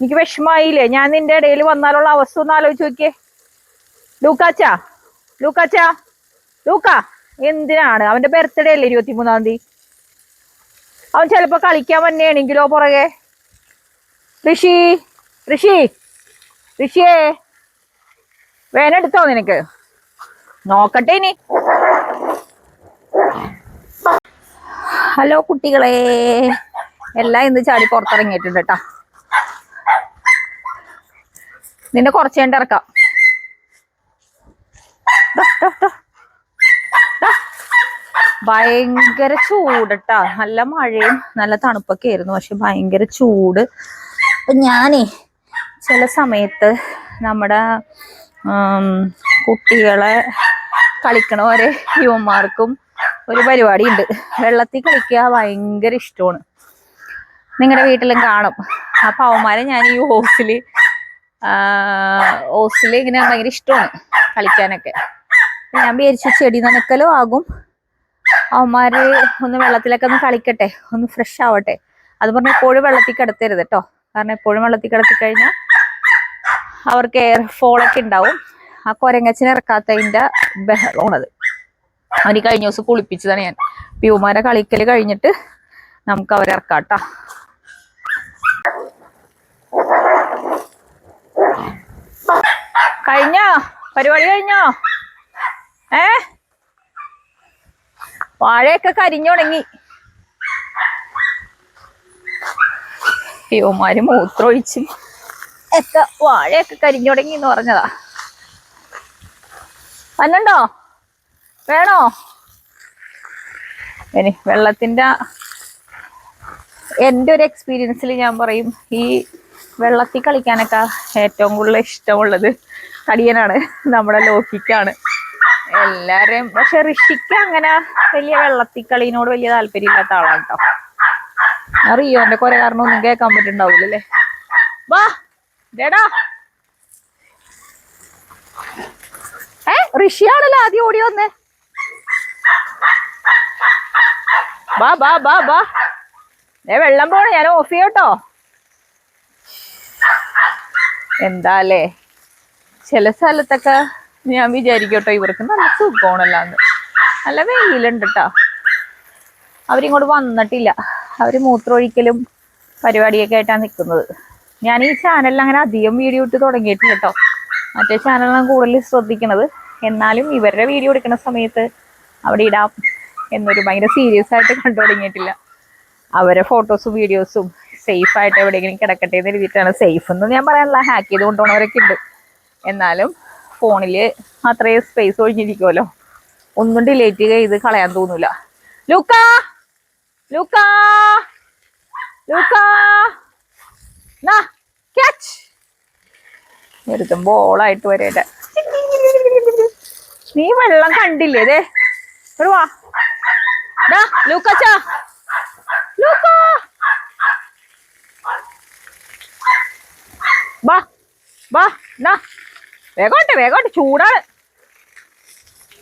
എനിക്ക് വിഷമായില്ലേ? ഞാൻ നിന്റെ ഇടയിൽ വന്നാലുള്ള അവസ്ഥ ഒന്ന് ആലോചിച്ച് നോക്കിയേ. ലൂക്കാച്ചാ ലൂക്കാച്ചാ ലൂക്ക എന്തിനാണ്? അവന്റെ ബർത്ത്ഡേ അല്ലേ ഇരുപത്തിമൂന്നാം തീയതി? അവൻ ചിലപ്പോ കളിക്കാൻ വന്നെയാണെങ്കിലോ പുറകെ. ഋഷി ഋഷി ഋഷിയേ വേനെടുത്തോ നിനക്ക്? നോക്കട്ടെ ഇനി. ഹലോ കുട്ടികളെ എല്ലാം ഇന്ന് ചാടി പുറത്തിറങ്ങിയിട്ടുണ്ട് കേട്ടാ. നിന്നെ കുറച്ച് കണ്ട് ഇറക്കാം. ഭയങ്കര ചൂടട്ടാ നല്ല മഴയും നല്ല തണുപ്പൊക്കെ ആയിരുന്നു. പക്ഷെ ഭയങ്കര ചൂട്. ഞാനേ ചില സമയത്ത് നമ്മുടെ കുട്ടികളെ കളിക്കണവരെ യുവന്മാർക്കും ഒരു പരിപാടി ഉണ്ട് വെള്ളത്തിൽ കളിക്കുക ഭയങ്കര ഇഷ്ടമാണ്. നിങ്ങളുടെ വീട്ടിലും കാണും. അപ്പൊ അവന്മാരെ ഞാൻ ഈ ഹോസ്റ്റൽ ഹോസ്റ്റൽ ഇങ്ങനെ ഭയങ്കര ഇഷ്ടമാണ് കളിക്കാനൊക്കെ. ഞാൻ വിചാരിച്ചു ചെടി നനക്കലോ ആകും. അവന്മാര് ഒന്ന് വെള്ളത്തിലൊക്കെ ഒന്ന് കളിക്കട്ടെ ഒന്ന് ഫ്രഷ് ആവട്ടെ. അത് പറഞ്ഞ് എപ്പോഴും വെള്ളത്തിൽ കിടത്തരുത് കേട്ടോ കാരണം എപ്പോഴും വെള്ളത്തിൽ കിടത്തി കഴിഞ്ഞാൽ അവർക്ക് എയർ ഫോളൊക്കെ ഉണ്ടാവും. ആ കൊരങ്ങച്ചിനെ ഇറക്കാത്തതിന്റെ ബഹളമാണത് അവന് കഴിഞ്ഞ ദിവസം കുളിപ്പിച്ചതാണ് ഞാൻ. പ്യൂമാരെ കളിക്കൽ കഴിഞ്ഞിട്ട് നമുക്ക് അവരെ ഇറക്കാട്ടാ. കഴിഞ്ഞോ? പരിപാടി കഴിഞ്ഞോ? ഏ? വാഴയൊക്കെ കരിഞ്ഞുടങ്ങി പ്യൂമാര് മൂത്രമൊഴിച്ച്. ഒക്കെ വാഴയൊക്കെ കരിഞ്ഞുടങ്ങി എന്ന് പറഞ്ഞതാ. വന്നുണ്ടോ വേണോ? ഇനി വെള്ളത്തിന്റെ എന്റെ ഒരു എക്സ്പീരിയൻസിൽ ഞാൻ പറയും ഈ വെള്ളത്തിൽ കളിക്കാനൊക്കെ ഏറ്റവും കൂടുതൽ ഇഷ്ടമുള്ളത് കടിയനാണ്. നമ്മുടെ ലോക്കിക്കാണ്. എല്ലാരെയും പക്ഷെ ഋഷിക്ക് അങ്ങനെ വലിയ വെള്ളത്തി കളിനോട് വലിയ താല്പര്യമില്ലാത്ത ആളാണ് കേട്ടോ അറിയോ എന്റെ കുറെ കാരണം ഒന്നും കേൾക്കാൻ പറ്റുണ്ടാവില്ല അല്ലേ? വാ ഡേടാ ഏ ഋഷിയാണല്ലോ ആദ്യം ഓടി വന്നേ. ബാ ബാ ബാ ബാ ഏ വെള്ളം പോണേ ഞാൻ ഓഫ് ചെയ്യട്ടോ. എന്താല്ലേ ചില സ്ഥലത്തൊക്കെ ഞാൻ വിചാരിക്കട്ടോ ഇവർക്ക് നല്ല സുഖമാണല്ലാന്ന്. നല്ല വെയിലുണ്ട് കേട്ടോ അവരിങ്ങോട്ട് വന്നിട്ടില്ല. അവർ മൂത്രമൊഴിക്കലും പരിപാടിയൊക്കെ ആയിട്ടാണ് നിൽക്കുന്നത് ഞാൻ ഈ ചാനലിൽ അങ്ങനെ അധികം വീഡിയോ ഇട്ട് തുടങ്ങിയിട്ടില്ല കേട്ടോ മറ്റേ ചാനലാണ് കൂടുതൽ ശ്രദ്ധിക്കുന്നത് എന്നാലും ഇവരുടെ വീഡിയോ എടുക്കുന്ന സമയത്ത് അവിടെ ഇടാം എന്നൊരു ഭയങ്കര സീരിയസ് ആയിട്ട് കണ്ടു തുടങ്ങിയിട്ടില്ല. അവരെ ഫോട്ടോസും വീഡിയോസും സേഫ് ആയിട്ട് എവിടെയെങ്കിലും കിടക്കട്ടെ എന്ന് എഴുതിയിട്ടാണ്. സേഫ് എന്ന് ഞാൻ പറയാനുള്ള ഹാക്ക് ചെയ്ത് കൊണ്ടുപോകുന്നവരൊക്കെ ഉണ്ട്. എന്നാലും ഫോണിൽ അത്രയും സ്പേസ് ഒഴിഞ്ഞിരിക്കുമല്ലോ ഒന്നും ഡിലേറ്റ് ചെയ്ത് കളയാൻ തോന്നൂല. ലുക്കാ! ലുക്കാ! ലുക്കാ! നാ ക്യാച്ച് ബോളായിട്ട് വരട്ടെ. നീ വെള്ളം കണ്ടില്ലേ ദേ? ഇവിടെ വാ. ബാ ബാ ഡാ വേഗോട്ടെ വേഗോട്ടെ ചൂടാണ്.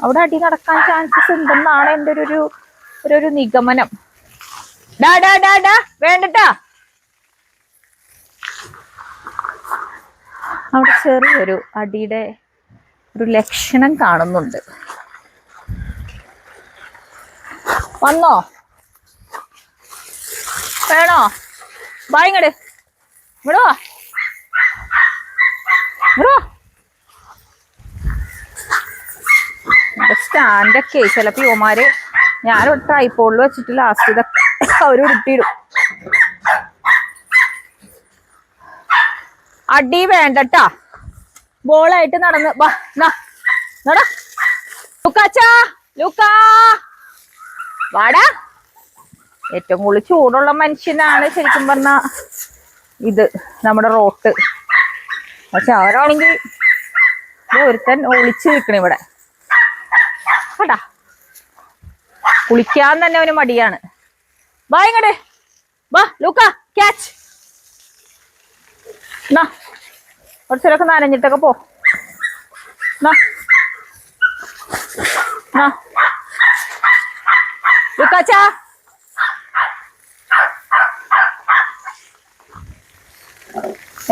അവിടെ അടി നടക്കാൻ ചാൻസസ് ഉണ്ടെന്നാണ് എന്റെ ഒരു ഒരു ഒരു നിഗമനം. ഡാ ഡാ ഡാ ഡാ വേണ്ടട്ടാ. അവിടെ ചെറിയൊരു അടിയുടെ ഒരു ലക്ഷണം കാണുന്നുണ്ട്. വന്നോ? വേണോ? വാ ഇങ്ങോട്ട് വാ ഇവിടെ വാ സ്റ്റാൻഡൊക്കെ ചിലപ്പോ യുവമാര് ഞാനൊരു ട്രൈപ്പോളിൽ വെച്ചിട്ട് ലാസ്റ്റ് ഇതൊക്കെ അവർ ഉരുട്ടിയിടും. അടി വേണ്ടട്ടാ. ബോളായിട്ട് നടന്ന് വാ നാ. നട. ലുക്കാച്ചാ ലുക്കാ. വാടാ. ഏറ്റവും കൂടുതൽ ചൂടുള്ള മനുഷ്യനാണ് ശരിക്കും പറഞ്ഞ ഇത് നമ്മുടെ റോട്ട്. പക്ഷെ അവരാണെങ്കിൽ ഒരുത്തൻ ഒളിച്ചു നിൽക്കണ ഇവിടെ കേട്ടാ കുളിക്കാൻ തന്നെ അവന് മടിയാണ്. വാ ഇങ്ങട്. വാ ലൂക്ക ക്യാച്ച് നാ. കുറച്ചൊക്കെ നനഞ്ഞിട്ടൊക്കെ പോ.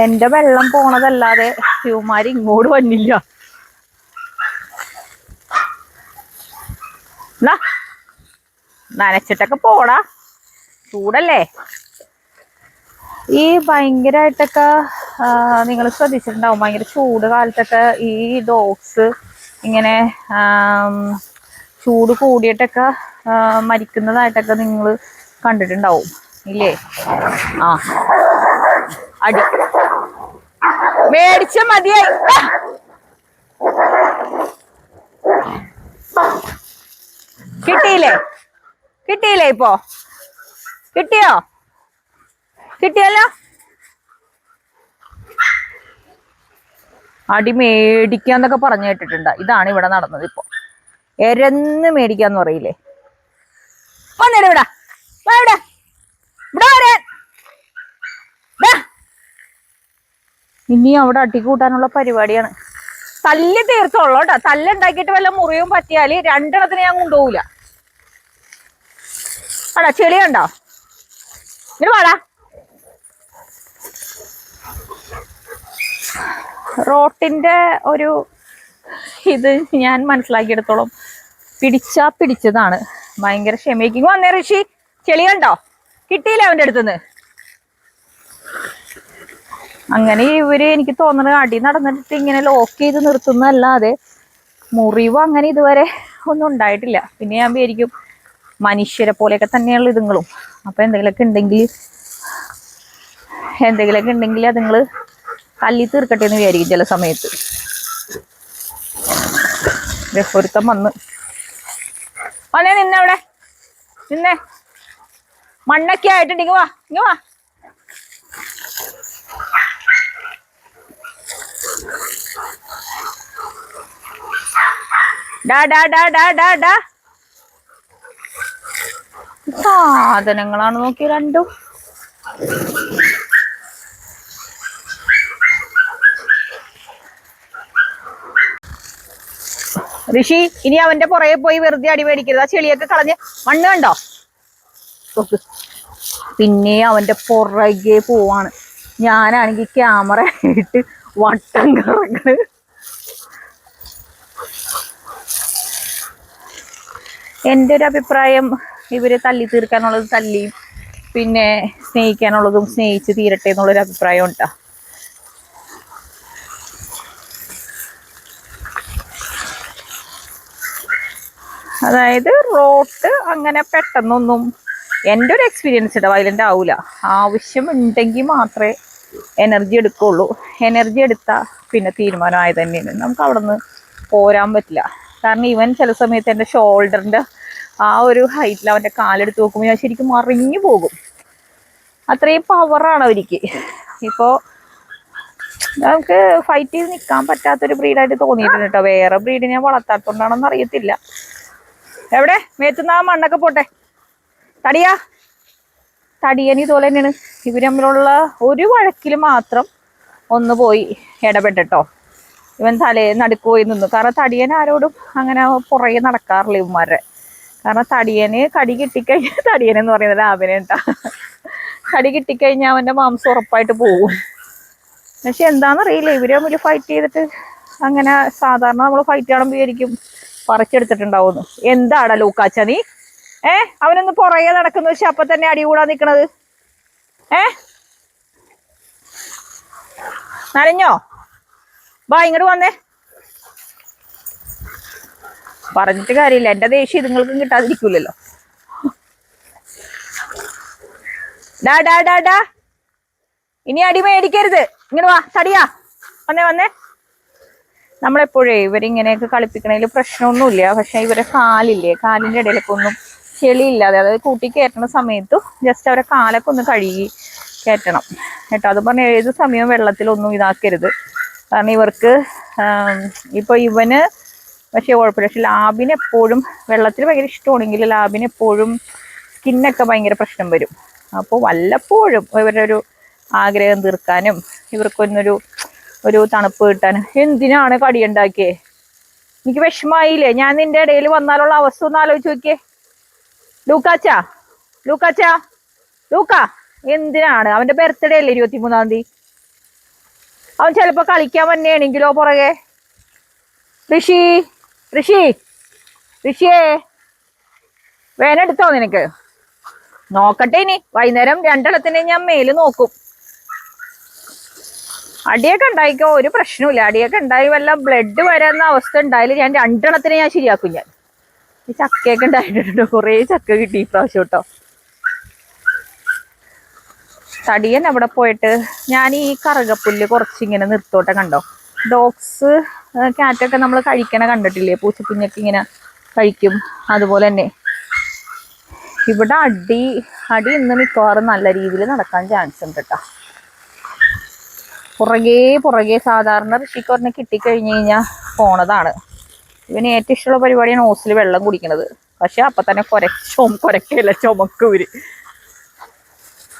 എന്റെ വെള്ളം പോണതല്ലാതെ ശിവമാര് ഇങ്ങോട്ട് വന്നില്ല എന്നാ നനച്ചിട്ടൊക്കെ പോടാ. ചൂടല്ലേ? ഈ ഭയങ്കരമായിട്ടൊക്കെ നിങ്ങൾ ശ്രദ്ധിച്ചിട്ടുണ്ടാവും. ഭയങ്കര ചൂട് കാലത്തൊക്കെ ഈ ഡോഗ്സ് ഇങ്ങനെ ചൂട് കൂടിയിട്ടൊക്കെ മരിക്കുന്നതായിട്ടൊക്കെ നിങ്ങൾ കണ്ടിട്ടുണ്ടാവും. ഇല്ലേ? ആ. അടി. മേടിച്ച മതിയായി. കിട്ടിയില്ലേ? കിട്ടിയില്ലേ ഇപ്പോ? കിട്ടിയോ? കിട്ടിയല്ലോ? അടി മേടിക്കാന്നൊക്കെ പറഞ്ഞു കേട്ടിട്ടുണ്ട്. ഇതാണ് ഇവിടെ നടന്നത് ഇപ്പൊ. എരന്ന് മേടിക്കാന്ന് പറയില്ലേ? വന്നേടെ ഇവിടെ. ഇവിടെ. ഇവിടെ വരാൻ. ഇനി അവിടെ അട്ടിക്കൂട്ടാനുള്ള പരിപാടിയാണ്. തല്ല് തീർത്തോളൂ കേട്ടോ. തല്ലുണ്ടാക്കിയിട്ട് വല്ല മുറിയും പറ്റിയാൽ രണ്ടെണ്ണത്തിന് ഞാൻ കൊണ്ടുപോകൂല. ആടാ ചെളിയുണ്ടോ? ഇങ്ങനെ വാടാ. റോട്ടിന്റെ ഒരു ഇത് ഞാൻ മനസ്സിലാക്കിയെടുത്തോളം പിടിച്ചാ പിടിച്ചതാണ്. ഭയങ്കര ക്ഷമയ്ക്കും. വന്നേ ഋഷി. ചെളിയുണ്ടോ? കിട്ടിയില്ല അവന്റെ അടുത്തുനിന്ന്? അങ്ങനെ ഇവർ എനിക്ക് തോന്നുന്നത് അടി നടന്നിട്ട് ഇങ്ങനെ ലോക്ക് ചെയ്ത് നിർത്തുന്നതല്ലാതെ മുറിവ് അങ്ങനെ ഇതുവരെ ഒന്നും ഉണ്ടായിട്ടില്ല. പിന്നെ ഞാൻ വിചാരിക്കും മനുഷ്യരെ പോലെയൊക്കെ തന്നെയുള്ള ഇതുങ്ങളും. അപ്പൊ എന്തെങ്കിലുമൊക്കെ ഉണ്ടെങ്കിൽ എന്തെങ്കിലുമൊക്കെ ഉണ്ടെങ്കിൽ അതുങ്ങൾ തല്ലി തീർക്കട്ടെ എന്ന് വിചാരിക്കും ചില സമയത്ത്. ദേ ഒരുത്തൻ വന്ന് വന്നേ നിന്നവിടെ നിന്നേ? മണ്ണൊക്കെ ആയിട്ടുണ്ടെങ്കിൽ വാ ഇങ്ങ വാ. ഡാ ഡാ ഡാ ഡാ ഡാ ഡാ. സാധനങ്ങളാണ് നോക്കി രണ്ടും. ഋഷി ഇനി അവന്റെ പുറകെ പോയി വെറുതെ അടി മേടിക്കരുത്. ആ ചെളിയൊക്കെ കളഞ്ഞ് മണ്ണ് കണ്ടോ? പിന്നെ അവന്റെ പുറകെ പോവാണ്. ഞാനാണെങ്കിൽ ക്യാമറ ആയിട്ട് വട്ടം കറങ്ങണ് എന്റെ ഒരു അഭിപ്രായം ഇവർ തല്ലി തീർക്കാനുള്ളത് തല്ലിയും പിന്നെ സ്നേഹിക്കാനുള്ളതും സ്നേഹിച്ച് തീരട്ടെ എന്നുള്ളൊരു അഭിപ്രായം ഉണ്ടാ? അതായത് റോട്ട് അങ്ങനെ പെട്ടെന്നൊന്നും എന്റെ ഒരു എക്സ്പീരിയൻസ് ഇട വയലന്റ് ആവൂല. ആവശ്യമുണ്ടെങ്കിൽ മാത്രമേ എനർജി എടുക്കുള്ളൂ. എനർജി എടുത്താൽ പിന്നെ തീരുമാനമായത് തന്നെയാണ്. നമുക്ക് അവിടെ നിന്ന് പോരാൻ പറ്റില്ല. കാരണം ഇവൻ ചില സമയത്ത് എന്റെ ഷോൾഡറിന്റെ ആ ഒരു ഹൈറ്റിൽ അവന്റെ കാലെടുത്ത് നോക്കുമ്പോൾ ഞാൻ ശരിക്കും മറിഞ്ഞു പോകും. അത്രയും പവറാണ് അവർക്ക് ഇപ്പോൾ നമുക്ക് ഫൈറ്റ് ചെയ്ത് നിൽക്കാൻ പറ്റാത്തൊരു ബ്രീഡായിട്ട് തോന്നിയിട്ടുണ്ട് കേട്ടോ. വേറെ ബ്രീഡ് ഞാൻ വളർത്താത്തോണ്ടാണെന്ന് അറിയത്തില്ല. എവിടെ? മേത്തുന്ന മണ്ണൊക്കെ പോട്ടെ. തടിയാ? തടിയൻ ഇതുപോലെ തന്നെയാണ്. ഇവർ തമ്മിലുള്ള ഒരു വഴക്കിൽ മാത്രം ഒന്ന് പോയി ഇടപെട്ടിട്ടോ. ഇവൻ തലേ നടുക്ക് പോയി നിന്നു. കാരണം തടിയൻ ആരോടും അങ്ങനെ പുറകെ നടക്കാറില്ല ഇവന്മാരുടെ കാരണം തടിയന് കടി കിട്ടിക്കഴിഞ്ഞാൽ തടിയൻ എന്ന് പറയുന്നത് ലാഭന കേട്ടാ. കടി കിട്ടിക്കഴിഞ്ഞാൽ അവന്റെ മാംസം ഉറപ്പായിട്ട് പോവും. പക്ഷെ എന്താണെന്നറിയില്ല ഇവർ തമ്മിൽ ഫൈറ്റ് ചെയ്തിട്ട് അങ്ങനെ സാധാരണ നമ്മൾ ഫൈറ്റ് കാണുമ്പോൾ വിചാരിക്കും പറിച്ചെടുത്തിട്ടുണ്ടാവുന്നു എന്താടാ ലൂക്കാച്ച നീ? ഏ? അവനൊന്ന് പുറകെ നടക്കുന്നു പക്ഷെ അപ്പൊ തന്നെ അടി കൂടാൻ നിക്കണത്. ഏ? നനഞ്ഞോ? ബാ ഇങ്ങോട്ട് വന്നേ. പറഞ്ഞിട്ട് കാര്യമില്ല. എന്റെ ദേഷ്യം ഇതുങ്ങൾക്കും കിട്ടാതിരിക്കൂലല്ലോ. ഡാ ഡാ ഡാ ഡാ. ഇനി അടി മേടിക്കരുത്. ഇങ്ങനെ വാ തടിയാ. വന്നേ വന്നേ. നമ്മളെപ്പോഴേ ഇവരിങ്ങനെയൊക്കെ കളിപ്പിക്കണതിൽ പ്രശ്നമൊന്നുമില്ല. പക്ഷെ ഇവരെ കാലില്ലേ? കാലിന്റെ ഇടയിലൊക്കെ ഒന്നും ചെളിയില്ലാതെ അതായത് കൂട്ടി കയറ്റുന്ന സമയത്തും ജസ്റ്റ് അവരെ കാലൊക്കെ ഒന്ന് കഴുകി കയറ്റണം. കേട്ടോ അത് പറഞ്ഞ ഏത് സമയവും വെള്ളത്തിലൊന്നും ഇതാക്കരുത്. കാരണം ഇവർക്ക് ഇപ്പൊ ഇവന് പക്ഷെ കുഴപ്പമില്ല. പക്ഷെ ലാബിന് എപ്പോഴും വെള്ളത്തിൽ ഭയങ്കര ഇഷ്ടമാണെങ്കിൽ ലാബിന് എപ്പോഴും സ്കിന്നൊക്കെ ഭയങ്കര പ്രശ്നം വരും. അപ്പോൾ വല്ലപ്പോഴും ഇവരുടെ ഒരു ആഗ്രഹം തീർക്കാനും ഇവർക്കൊന്നൊരു ഒരു തണുപ്പ് കിട്ടാനും എന്തിനാണ് കടിയുണ്ടാക്കിയേ എനിക്ക് വിഷമായില്ലേ? ഞാൻ നിന്റെ ഇടയിൽ വന്നാലുള്ള അവസ്ഥ ഒന്ന് ആലോചിച്ച് നോക്കിയേ. ലൂക്കാച്ച ലൂക്കാച്ച ലൂക്ക എന്തിനാണ്? അവന്റെ ബർത്ത്ഡേ അല്ലേ ഇരുപത്തിമൂന്നാം തീയതി? അവൻ ചിലപ്പോ കളിക്കാൻ വന്നെയാണെങ്കിലോ പുറകെ? ഋഷി ഋഷി ഋഷിയേ വേനെടുത്തോ നിനക്ക്? നോക്കട്ടെ ഇനി വൈകുന്നേരം രണ്ടിടത്തിന് ഞാൻ മേൽ നോക്കും. അടിയൊക്കെ ഉണ്ടായിക്കോ ഒരു പ്രശ്നമില്ല അടിയൊക്കെ ഉണ്ടായി വല്ല ബ്ലഡ് വരാന്ന അവസ്ഥ ഉണ്ടായാലും ഞാൻ രണ്ടെണ്ണത്തിനെ ഞാൻ ശരിയാക്കും ഞാൻ. ഈ ചക്കയൊക്കെ ഉണ്ടായിട്ടുണ്ട്? കുറേ ചക്ക കിട്ടി ഇപ്രാവശ്യം പ്രാവശ്യം കേട്ടോ. തടിയൻ അവിടെ പോയിട്ട്? ഞാൻ ഈ കറുകപ്പുല്ല് കുറച്ചിങ്ങനെ നിർത്തോട്ടെ കണ്ടോ? ഡോഗ്സ് കാറ്റൊക്കെ നമ്മൾ കഴിക്കണ കണ്ടിട്ടില്ലേ? പൂച്ചക്കുഞ്ഞൊക്കെ ഇങ്ങനെ കഴിക്കും. അതുപോലെ തന്നെ. ഇവിടെ അടി അടി ഇന്ന് മിക്കവാറും നല്ല രീതിയിൽ നടക്കാൻ ചാൻസ് ഉണ്ട് കേട്ടോ പുറകെ പുറകെ സാധാരണ ഋഷിക്കൊരെണ്ണം കിട്ടിക്കഴിഞ്ഞ് കഴിഞ്ഞാൽ പോണതാണ്. ഇവന് ഏറ്റവും ഇഷ്ടമുള്ള പരിപാടിയാണ് ഓസിൽ വെള്ളം കുടിക്കണത്. പക്ഷെ അപ്പൊ തന്നെ കൊരച്ചോം കൊരക്കല്ല ചുമക്കൂര്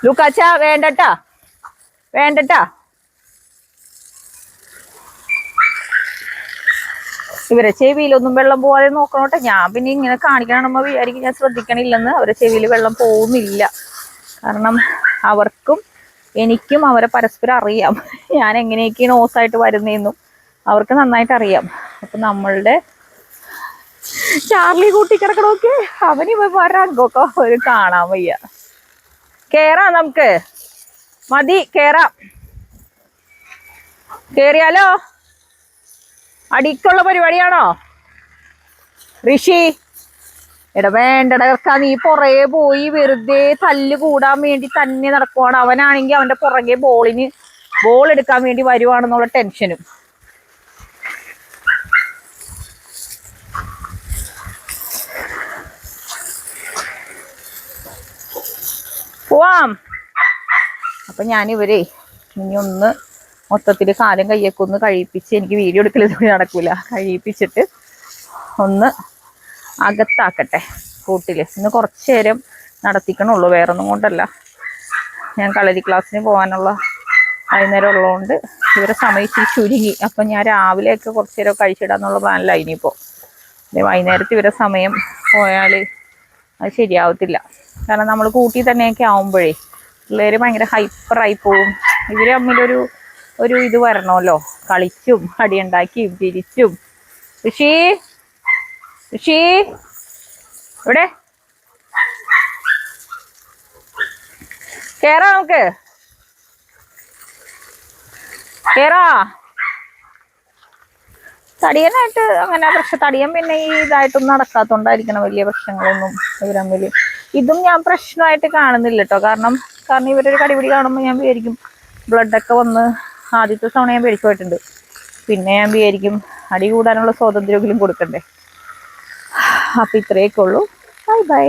ലൂക്കാച്ച വേണ്ടട്ടാ? വേണ്ടട്ടാ? ഇവരെ ചെവിയിലൊന്നും വെള്ളം പോവാതെ നോക്കണോട്ടെ? ഞാൻ പിന്നെ ഇങ്ങനെ കാണിക്കണമെന്ന് വിചാരിക്കും. ഞാൻ ശ്രദ്ധിക്കണില്ലെന്ന് അവരെ ചെവിയിൽ വെള്ളം പോകുന്നില്ല കാരണം അവർക്കും എനിക്കും അവരെ പരസ്പരം അറിയാം. ഞാൻ എങ്ങനെയൊക്കെയാണ് ഓസായിട്ട് വരുന്നതെന്നും അവർക്ക് നന്നായിട്ട് അറിയാം. അപ്പൊ നമ്മളുടെ ചാർലി കൂട്ടി കിടക്കണമൊക്കെ അവന് അംഗമൊക്കെ ഒരു കാണാൻ വയ്യ. കേറാം നമുക്ക്. മതി കേറാം. കേറിയാലോ? അടിക്കുള്ള പരിപാടിയാണോ? ഋഷി എടാ വേണ്ടടക്ക നീ പുറകെ പോയി വെറുതെ തല്ല് കൂടാൻ വേണ്ടി തന്നെ നടക്കുവാണ്. അവനാണെങ്കിൽ അവന്റെ പുറകെ ബോളിന് ബോൾ എടുക്കാൻ വേണ്ടി വരുവാണെന്നുള്ള ടെൻഷനും. പോവാം. അപ്പൊ ഞാൻ ഇവരെ ഇനി ഒന്ന് മൊത്തത്തിൽ കാലം കയ്യൊക്കെ ഒന്ന് കഴിപ്പിച്ച് എനിക്ക് വീഡിയോ എടുക്കലൊന്നും നടക്കൂല. കഴിപ്പിച്ചിട്ട് ഒന്ന് അകത്താക്കട്ടെ കൂട്ടിൽ. ഇന്ന് കുറച്ച് നേരം നടത്തിക്കണുള്ളൂ വേറൊന്നും കൊണ്ടല്ല. ഞാൻ കളരി ക്ലാസ്സിന് പോകാനുള്ള വൈകുന്നേരം ഉള്ളതുകൊണ്ട് ഇവരെ സമയത്ത് ചുരുങ്ങി. അപ്പം ഞാൻ രാവിലെയൊക്കെ കുറച്ച് നേരം കഴിച്ചിടാന്നുള്ള പ്ലാനിലാണ് ഇനിയിപ്പോൾ വൈകുന്നേരത്ത് ഇവരെ സമയം പോയാൽ അത് ശരിയാവത്തില്ല. കാരണം നമ്മൾ കൂട്ടി തന്നെയൊക്കെ ആവുമ്പോഴേ പിള്ളേർ ഭയങ്കര ഹൈപ്പറായി പോവും. ഇവർ തമ്മിലൊരു ഒരു ഇത് വരണമല്ലോ. കളിച്ചും അടിയുണ്ടാക്കിയും തിരിച്ചും ഋഷി ഋഷി ഇവിടെ കേറാ നമുക്ക്. കേറാ. തടിയനായിട്ട് അങ്ങനെ പക്ഷെ തടിയൻ പിന്നെ ഈ ഇതായിട്ടൊന്നും നടക്കാത്തോണ്ടായിരിക്കണം വലിയ പ്രശ്നങ്ങളൊന്നും ഇവർ തമ്മിൽ. ഇതും ഞാൻ പ്രശ്നമായിട്ട് കാണുന്നില്ല കേട്ടോ. കാരണം കാരണം ഇവരൊരു കടിപിടി കാണുമ്പോൾ ഞാൻ വിചാരിക്കും ബ്ലഡൊക്കെ വന്ന് ആദ്യത്തെ തവണ ഞാൻ പേടിച്ചു പോയിട്ടുണ്ട് പിന്നെ ഞാൻ വിചാരിക്കും അടി കൂടാനുള്ള സ്വാതന്ത്ര്യമെങ്കിലും കൊടുക്കണ്ടേ. അപ്പം ഇത്രയൊക്കെ ഉള്ളൂ. Bye bye